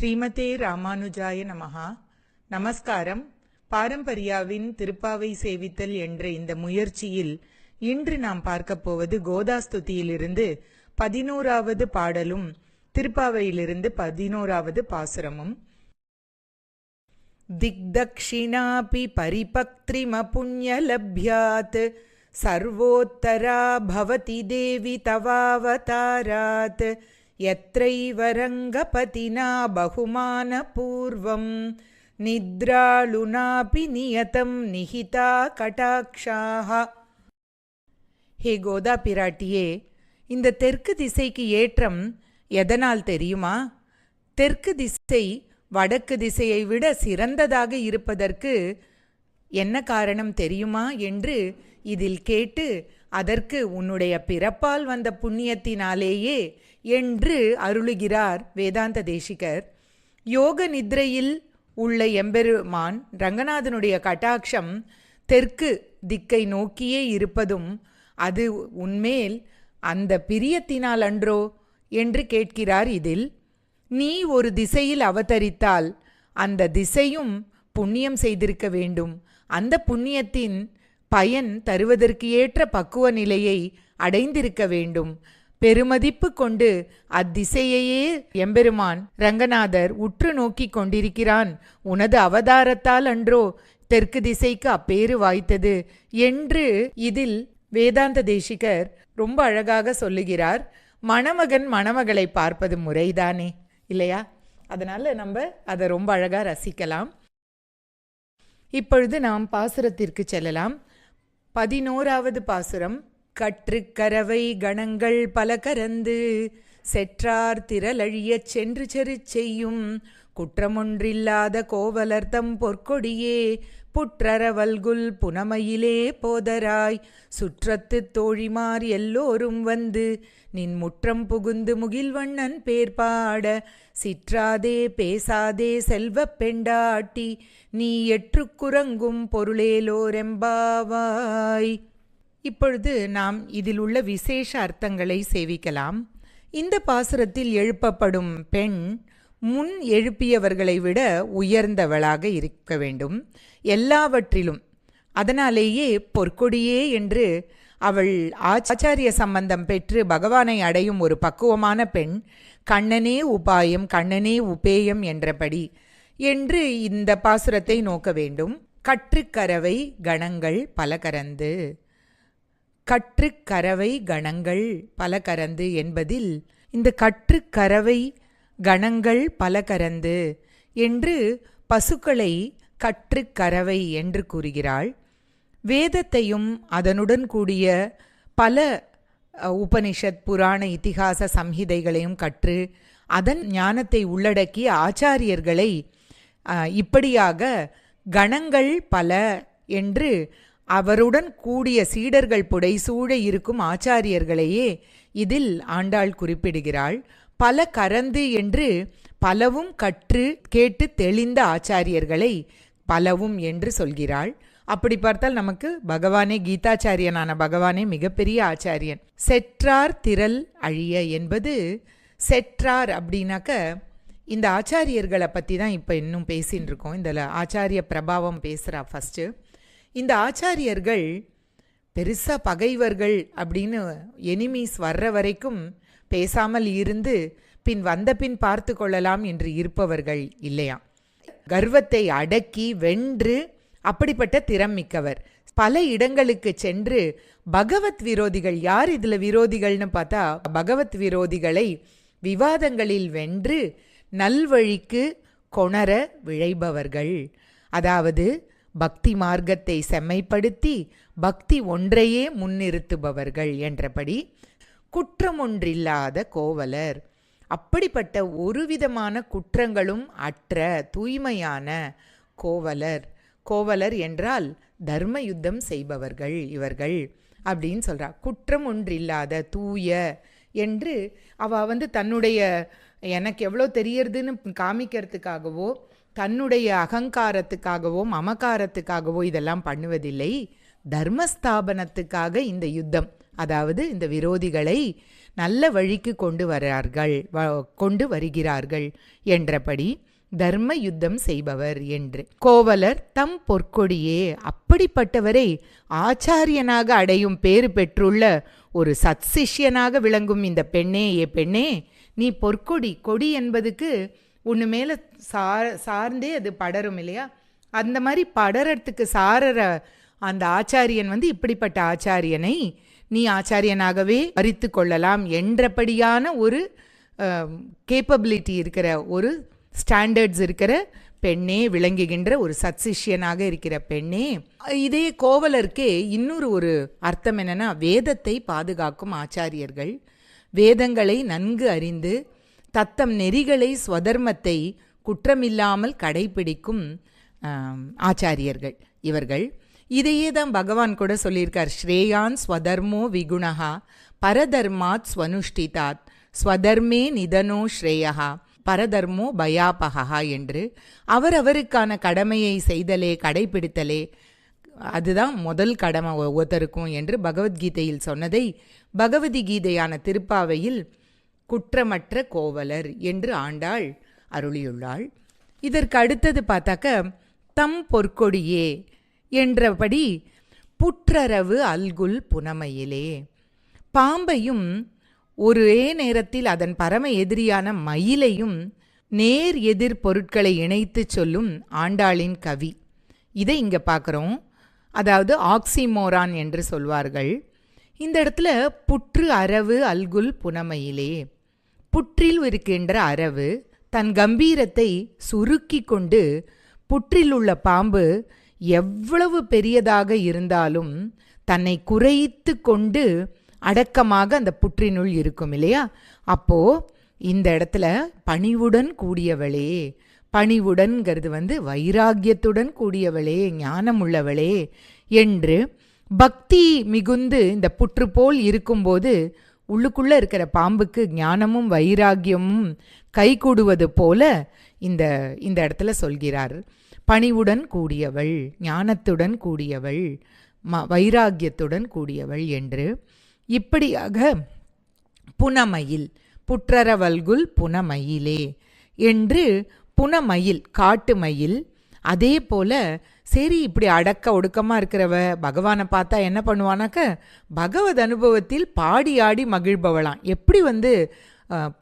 ஸ்ரீமதே ராமானுஜாய நமஹா. நமஸ்காரம். பாரம்பரியாவின் திருப்பாவை சேவித்தல் என்ற இந்த முயற்சியில் இன்று நாம் பார்க்கப் போவது கோதாஸ்துதியிலிருந்து பதினோராவது பாடலும் திருப்பாவையிலிருந்து பதினோராவது பாசுரமும். திக்தக்ஷிணாபி பரிபக்திரிம புண்ணியலப்யாத் சர்வோத்தரா பவதி தேவி தவாவதாராத் यत्रैव रङ्गपतिना बहुमानपूर्वं निद्रालुनापि नियतं निहिता कटाक्षाः ஹே கோதா பிராட்டியே இந்த தெற்கு திசைக்கு ஏற்றம் எதனால் தெரியுமா தெற்கு திசை வடக்கு திசையை விட சிறந்ததாக இருப்பதற்கு என்ன காரணம் தெரியுமா என்று இதில் கேட்டு அதற்கு உன்னுடைய பிறப்பால் வந்த புண்ணியத்தினாலேயே என்று அருளுகிறார் வேதாந்த தேசிகர். யோக நித்ரையில் உள்ள எம்பெருமான் ரங்கநாதனுடைய கட்டாட்சம் தெற்கு திக்கை நோக்கியே இருப்பதும் அது உன்மேல் அந்த பிரியத்தினால் அன்றோ? என்று கேட்கிறார் இதில். நீ ஒரு திசையில் அவதரித்தால் அந்த திசையும் புண்ணியம் செய்திருக்க வேண்டும். அந்த புண்ணியத்தின் பயன் தருவதற்கு ஏற்ற பக்குவ நிலையை அடைந்திருக்க வேண்டும். பெருமதிப்பு கொண்டு அத்திசையையே எம்பெருமான் ரங்கநாதர் உற்று நோக்கிக் கொண்டிருக்கிறான். உனது அவதாரத்தால் அன்றோ தெற்கு திசைக்கு அப்பேறு வாய்த்தது என்று இதில் வேதாந்த தேசிகர் ரொம்ப அழகாக சொல்லுகிறார். மணமகன் மணமகளை பார்ப்பது முறைதானே இல்லையா? அதனால் நம்ம அதை ரொம்ப அழகாக ரசிக்கலாம். இப்பொழுது நாம் பாசுரத்திற்கு செல்லலாம். பதினோராவது பாசுரம். கற்றுக்கரவை கணங்கள் பல கரந்து செற்றார் திரளழியச் சென்று செரு செய்யும் குற்றமொன்றில்லாத கோவலர்த்தம் பொற்கொடியே புற்றரவல்குல் புனமையிலே போதராய். சுற்றத்து தோழிமார் எல்லோரும் வந்து நின் முற்றம் புகுந்து முகில்வண்ணன் பேர் பாட சிற்றாதே பேசாதே செல்வப் பெண்டாட்டி நீ எற்றுக்குறங்கும் பொருளேலோரெம்பாவாய். இப்பொழுது நாம் இதில் உள்ள விசேஷ அர்த்தங்களை சேவிக்கலாம். இந்த பாசுரத்தில் எழுப்பப்படும் பெண் முன் எழுப்பியவர்களை விட உயர்ந்தவளாக இருக்க வேண்டும். எல்லாவற்றிலும். அதனாலேயே பொற்கொடியே என்று அவள் ஆச்சாரிய சம்பந்தம் பெற்று பகவானை அடையும் ஒரு பக்குவமான பெண் கண்ணனே உபாயம் கண்ணனே உபேயம் என்றபடி என்று இந்த பாசுரத்தை நோக்க வேண்டும். கற்றுக்கரவை கணங்கள் பல கரந்து கற்றுக்கரவை கணங்கள் பல கரந்து என்பதில் இந்த கற்றுக்கரவை கணங்கள் பல கரந்து என்று பசுக்களை கற்றுக்கரவை என்று கூறுகிறாள். வேதத்தையும் அதனுடன் கூடிய பல உபனிஷத் புராண இத்திகாச சம்ஹிதைகளையும் கற்று அதன் ஞானத்தை உள்ளடக்கிய ஆச்சாரியர்களை இப்படியாக கணங்கள் பல என்று அவருடன் கூடிய சீடர்கள் புடைசூழ இருக்கும் ஆச்சாரியர்களையே இதில் ஆண்டாள் குறிப்பிடுகிறாள். பல கரந்து என்று பலவும் கற்று கேட்டு தெளிந்த ஆச்சாரியர்களை பலவும் என்று சொல்கிறாள். அப்படி பார்த்தால் நமக்கு பகவானே கீதாச்சாரியனான பகவானே மிகப்பெரிய ஆச்சாரியன். செற்றார் திரள் அழிய என்பது செற்றார் அப்படின்னாக்க இந்த ஆச்சாரியர்களை பற்றி தான் இப்போ இன்னும் பேசின்னு இருக்கோம். இந்த ஆச்சாரிய பிரபாவம் பேசுகிறா ஃபஸ்ட்டு இந்த ஆச்சாரியர்கள் பெருசாக பகைவர்கள் அப்படின்னு எனிமீஸ் வர்ற வரைக்கும் பேசாமல் இருந்து பின் வந்த பின் பார்த்து கொள்ளலாம் என்று இருப்பவர்கள் இல்லையா? கர்வத்தை அடக்கி வென்று அப்படிப்பட்ட திறம் மிக்கவர். பல இடங்களுக்கு சென்று பகவத் விரோதிகள் யார் இதில் விரோதிகள்னு பார்த்தா பகவத் விரோதிகளை விவாதங்களில் வென்று நல்வழிக்கு கொணர விழைபவர்கள். அதாவது பக்தி மார்க்கத்தை செம்மைப்படுத்தி பக்தி ஒன்றையே முன்னிறுத்துபவர்கள் என்றபடி குற்றமொன்றில்லாத கோவலர். அப்படிப்பட்ட ஒரு விதமான குற்றங்களும் அற்ற தூய்மையான கோவலர். கோவலர் என்றால் தர்ம யுத்தம் செய்பவர்கள் இவர்கள் அப்படின்னு சொல்கிறா குற்றம் ஒன்றில்லாத தூய என்று அவ வந்து தன்னுடைய எனக்கு எவ்வளோ தெரியறதுன்னு காமிக்கிறதுக்காகவோ தன்னுடைய அகங்காரத்துக்காகவோ மமக்காரத்துக்காகவோ இதெல்லாம் பண்ணுவதில்லை. தர்மஸ்தாபனத்துக்காக இந்த யுத்தம். அதாவது இந்த விரோதிகளை நல்ல வழிக்கு கொண்டு வரார்கள் வ- கொண்டு வருகிறார்கள் என்றபடி தர்ம யுத்தம் செய்பவர் என்று. கோவலர் தம் பொற்கொடியே அப்படிப்பட்டவரை ஆச்சாரியனாக அடையும் பேறு பெற்றுள்ள ஒரு சத்சிஷ்யனாக விளங்கும் இந்த பெண்ணே ஏ பெண்ணே நீ பொற்கொடி கொடி என்பதுக்கு ஒன்று மேலே சார் சார்ந்தே அது படரும் இல்லையா? அந்த மாதிரி படறத்துக்கு சாரற அந்த ஆச்சாரியன் வந்து இப்படிப்பட்ட ஆச்சாரியனை நீ ஆச்சாரியனாகவே அறித்து கொள்ளலாம் என்றபடியான ஒரு கேப்பபிலிட்டி இருக்கிற ஒரு ஸ்டாண்டர்ட்ஸ் இருக்கிற பெண்ணே விளங்குகின்ற ஒரு சத்சிஷ்யனாக இருக்கிற பெண்ணே. இதே கோவலருக்கே இன்னொரு ஒரு அர்த்தம் என்னன்னா வேதத்தை பாதுகாக்கும் ஆச்சாரியர்கள் வேதங்களை நன்கு அறிந்து தத்தம் நெறிகளை ஸ்வதர்மத்தை குற்றமில்லாமல் கடைபிடிக்கும் ஆச்சாரியர்கள் இவர்கள். இதையே தான் பகவான் கூட சொல்லியிருக்கார். ஸ்ரேயான் ஸ்வதர்மோ விகுணஹா பரதர்மாத் ஸ்வனுஷ்டிதாத் ஸ்வதர்மே நிதனோ ஸ்ரேயா பரதர்மோ பயாபகா என்று அவரவருக்கான கடமையை செய்தலே கடைபிடித்தலே அதுதான் முதல் கடமை ஒவ்வொருத்தருக்கும் என்று பகவத்கீதையில் சொன்னதை பகவதி கீதையான திருப்பாவையில் குற்றமற்ற கோவலர் என்று ஆண்டாள் அருளியுள்ளாள். இதற்கு அடுத்தது பார்த்தாக்க தம் பொற்கொடியே என்றபடி புற்றரவு அல்குல் புனமையிலே. பாம்பையும் ஒரே நேரத்தில் அதன் பரம எதிரியான மயிலையும் நேர் எதிர் பொருட்களை இணைத்து சொல்லும் ஆண்டாளின் கவி. இதை இங்கே பார்க்குறோம். அதாவது ஆக்சிமோரான் என்று சொல்வார்கள். இந்த இடத்துல புற்று அரவு அல்குல் புனமையிலே. புற்றில் இருக்கின்ற அரவு தன் கம்பீரத்தை சுருக்கி கொண்டு புற்றில் உள்ள பாம்பு எவ்வளவு பெரியதாக இருந்தாலும் தன்னை குறைத்து கொண்டு அடக்கமாக அந்த புற்றினுள் இருக்கும் இல்லையா? அப்போ இந்த இடத்துல பணிவுடன் கூடியவளே பணிவுடன்கிறது வந்து வைராக்கியத்துடன் கூடியவளே ஞானம் உள்ளவளே என்று பக்தி மிகுந்து இந்த புற்று போல் இருக்கும்போது உள்ளுக்குள்ளே இருக்கிற பாம்புக்கு ஞானமும் வைராகியமும் கைகூடுவது போல இந்த இந்த இடத்துல சொல்கிறார். பணிவுடன் கூடியவள் ஞானத்துடன் கூடியவள் ம வைராக்கியத்துடன் கூடியவள் என்று. இப்படியாக புனமயில் புற்றரவல்குல் புனமயிலே என்று புனமயில் காட்டு மயில் அதே போல சரி இப்படி அடக்க ஒடுக்கமாக இருக்கிறவ பகவானை பார்த்தா என்ன பண்ணுவானாக்க பகவத் அனுபவத்தில் பாடி ஆடி மகிழ்பவளாம். எப்படி வந்து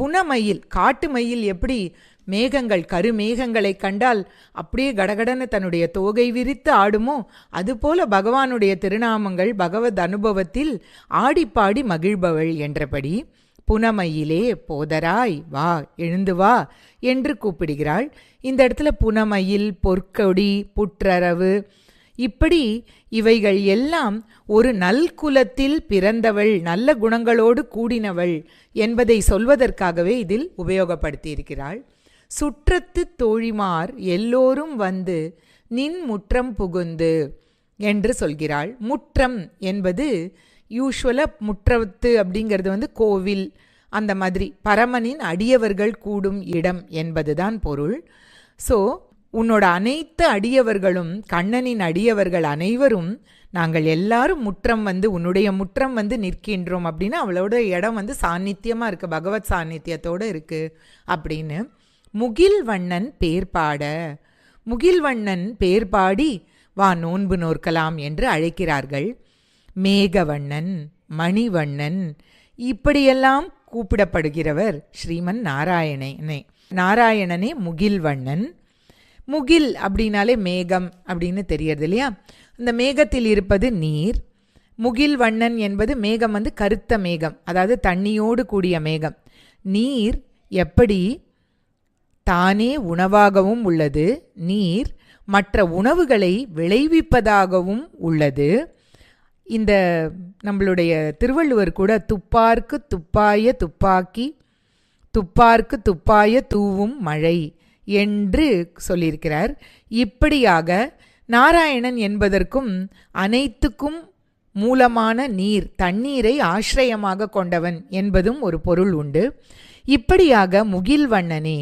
புனமயில் காட்டு மயில் எப்படி மேகங்கள் கருமேகங்களை கண்டால் அப்படியே கடகடன்னு தன்னுடைய தோகை விரித்து ஆடுமோ? அதுபோல பகவானுடைய திருநாமங்கள் பகவத் அனுபவத்தில் ஆடிப்பாடி மகிழ்பவள் என்றபடி புனமையிலே போதராய் வா எழுந்து வா என்று கூப்பிடுகிறாள். இந்த இடத்துல புனமையில் பொற்கொடி புற்றரவு இப்படி இவைகள் எல்லாம் ஒரு நல்குலத்தில் பிறந்தவள் நல்ல குணங்களோடு கூடினவள் என்பதை சொல்வதற்காகவே இதில் உபயோகப்படுத்தியிருக்கிறாள். சுற்றத்து தோழிமார் எல்லோரும் வந்து நின் முற்றம் புகுந்து என்று சொல்கிறாள். முற்றம் என்பது யூஸ்வலாக முற்றத்து அப்படிங்கிறது வந்து கோவில் அந்த மாதிரி. பரமனின் அடியவர்கள் கூடும் இடம் என்பதுதான் பொருள். ஸோ உன்னோட அனைத்து அடியவர்களும் கண்ணனின் அடியவர்கள் அனைவரும் நாங்கள் எல்லாரும் முற்றம் வந்து உன்னுடைய முற்றம் வந்து நிற்கின்றோம் அப்படின்னு அவளோட இடம் வந்து சாநித்தியமாக இருக்குது பகவத் சாநித்தியத்தோடு இருக்குது அப்படின்னு. முகில் வண்ணன் பேர் பாட. முகில்வண்ணன் பேர் பாடி வா நோன்பு நோர்க்கலாம் என்று அழைக்கிறார்கள். மேகவண்ணன் மணிவண்ணன் இப்படியெல்லாம் கூப்பிடப்படுகிறவர் ஸ்ரீமன் நாராயணனே. நாராயணனே முகில்வண்ணன். முகில் அப்படின்னாலே மேகம் அப்படின்னு தெரியறது இல்லையா? அந்த மேகத்தில் இருப்பது நீர். முகில் வண்ணன் என்பது மேகம் வந்து கருத்த மேகம் அதாவது தண்ணியோடு கூடிய மேகம். நீர் எப்படி தானே உணவாகவும் உள்ளது நீர் மற்ற உணவுகளை விளைவிப்பதாகவும் உள்ளது. இந்த நம்மளுடைய திருவள்ளுவர் கூட துப்பார்க்கு துப்பாய துப்பாக்கி துப்பார்க்கு துப்பாய தூவும் மழை என்று சொல்லியிருக்கிறார். இப்படியாக நாராயணன் என்பதற்கும் அனைத்துக்கும் மூலமான நீர் தண்ணீரை ஆசிரியமாக கொண்டவன் என்பதும் ஒரு பொருள் உண்டு. இப்படியாக முகில்வண்ணனே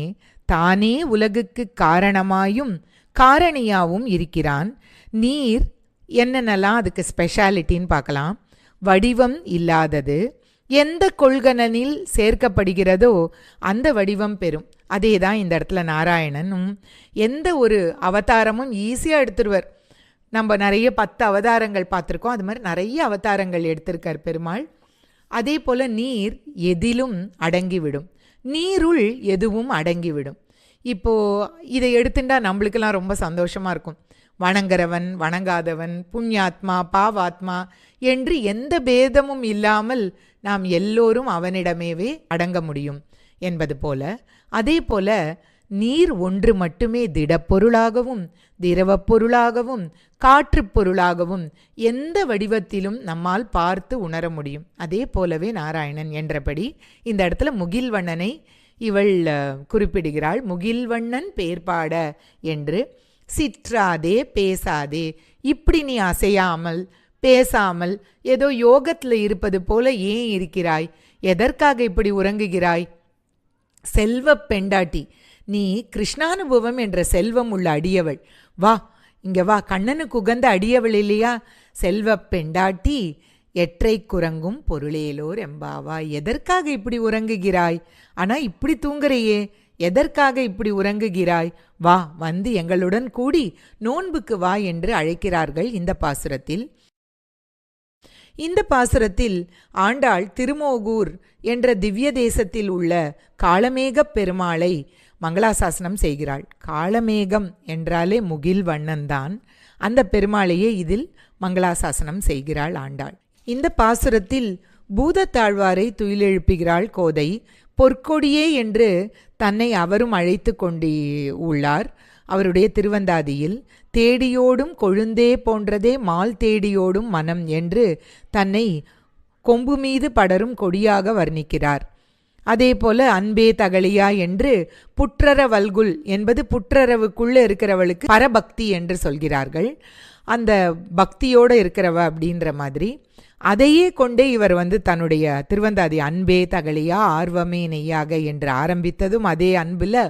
தானே உலகுக்கு காரணமாயும் காரணியாவும் இருக்கிறான். நீர் என்னென்னலாம் அதுக்கு ஸ்பெஷாலிட்டின்னு பார்க்கலாம். வடிவம் இல்லாதது. எந்த கொள்கலனில் சேர்க்கப்படுகிறதோ அந்த வடிவம் பெறும். அதே தான் இந்த இடத்துல நாராயணனும் எந்த ஒரு அவதாரமும் ஈஸியாக எடுத்துருவர். நம்ம நிறைய பத்து அவதாரங்கள் பார்த்துருக்கோம். அது மாதிரி நிறைய அவதாரங்கள் எடுத்திருக்கார் பெருமாள். அதே போல் நீர் எதிலும் அடங்கிவிடும். நீருள் எதுவும் அடங்கிவிடும். இப்போது இதை எடுத்துட்டா நம்மளுக்கெல்லாம் ரொம்ப சந்தோஷமாக இருக்கும். வணங்குறவன் வணங்காதவன் புண்ணியாத்மா பாவாத்மா என்று எந்த பேதமும் இல்லாமல் நாம் எல்லோரும் அவனிடமேவே அடங்க முடியும் என்பது போல. அதே போல நீர் ஒன்று மட்டுமே திடப்பொருளாகவும் திரவப் பொருளாகவும் காற்றுப் பொருளாகவும் எந்த வடிவத்திலும் நம்மால் பார்த்து உணர முடியும். அதே போலவே நாராயணன் என்றபடி இந்த இடத்துல முகில்வண்ணனை இவள் குறிப்பிடுகிறாள். முகில்வண்ணன் பேர்பாட என்று சிற்றாதே பேசாதே இப்படி நீ அசையாமல் பேசாமல் ஏதோ யோகத்தில் இருப்பது போல ஏன் இருக்கிறாய்? எதற்காக இப்படி உறங்குகிறாய்? செல்வ பெண்டாட்டி நீ கிருஷ்ணானுபவம் என்ற செல்வம் உள்ள அடியவள். வா இங்க வா. கண்ணனுக்கு உகந்த அடியவள் இல்லையா? செல்வ பெண்டாட்டி எற்றை குரங்கும் பொருளேலோர் எம்பாவா. எதற்காக இப்படி உறங்குகிறாய்? ஆனா இப்படி தூங்குறையே. எதற்காக இப்படி உறங்குகிறாய்? வா வந்து எங்களுடன் கூடி நோன்புக்கு வா என்று அழைக்கிறார்கள் இந்த பாசுரத்தில். இந்த பாசுரத்தில் ஆண்டாள் திருமோகூர் என்ற திவ்ய தேசத்தில் உள்ள காளமேகப் பெருமாளை மங்களாசாசனம் செய்கிறாள். காளமேகம் என்றாலே முகில் வண்ணன்தான் அந்த பெருமாளையே இதில் மங்களாசாசனம் செய்கிறாள் ஆண்டாள். இந்த பாசுரத்தில் பூதத்தாழ்வாரை துயிலெழுப்புகிறாள் கோதை. பொற்கொடியே என்று தன்னை அவரும் அழைத்து கொண்டு உள்ளார் அவருடைய திருவந்தாதியில். தேடியோடும் கொழுந்தே போன்றதே மால் தேடியோடும் மனம் என்று தன்னை கொம்பு மீது படரும் கொடியாக வர்ணிக்கிறார். அதேபோல அன்பே தகழியா என்று புற்றர வல்குல் என்பது புற்றரவுக்குள்ளே இருக்கிறவளுக்கு பரபக்தி என்று சொல்கிறார்கள். அந்த பக்தியோடு இருக்கிறவ அப்படின்ற மாதிரி அதையே கொண்டே இவர் வந்து தன்னுடைய திருவந்தாதி அன்பே தகழியா ஆர்வமே நெய்யாக என்று ஆரம்பித்ததும் அதே அன்பில்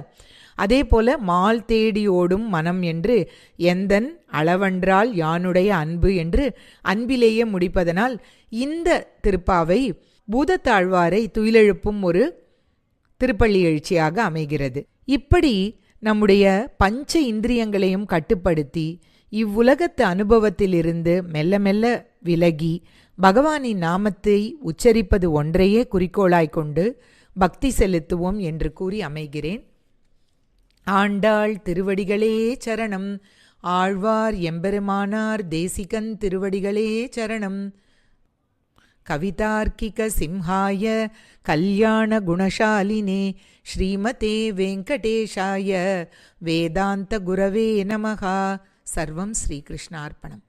அதே போல மால் தேடி ஓடும் மனம் என்று எந்தன் அளவன்றால் யானுடைய அன்பு என்று அன்பிலேயே முடிப்பதனால் இந்த திருப்பாவை பூதத்தாழ்வாரை துயிலெழுப்பும் ஒரு திருப்பள்ளி எழுச்சியாக அமைகிறது. இப்படி நம்முடைய பஞ்ச இந்திரியங்களையும் கட்டுப்படுத்தி இவ்வுலகத்து அனுபவத்திலிருந்து மெல்ல மெல்ல விலகி பகவானின் நாமத்தை உச்சரிப்பது ஒன்றையே குறிக்கோளாய் கொண்டு பக்தி செலுத்துவோம் என்று கூறி அமைகிறேன். ஆண்டாள் திருவடிகளே சரணம் ஆழ்வார் எம்பெருமானார் தேசிகன் திருவடிகளே சரணம். கவிதார்க்கிக சிம்ஹாய கல்யாண குணசாலினே ஸ்ரீமதே வெங்கடேஷாய வேதாந்த குரவே நமகா சர்வம் ஸ்ரீகிருஷ்ணார்ப்பணம்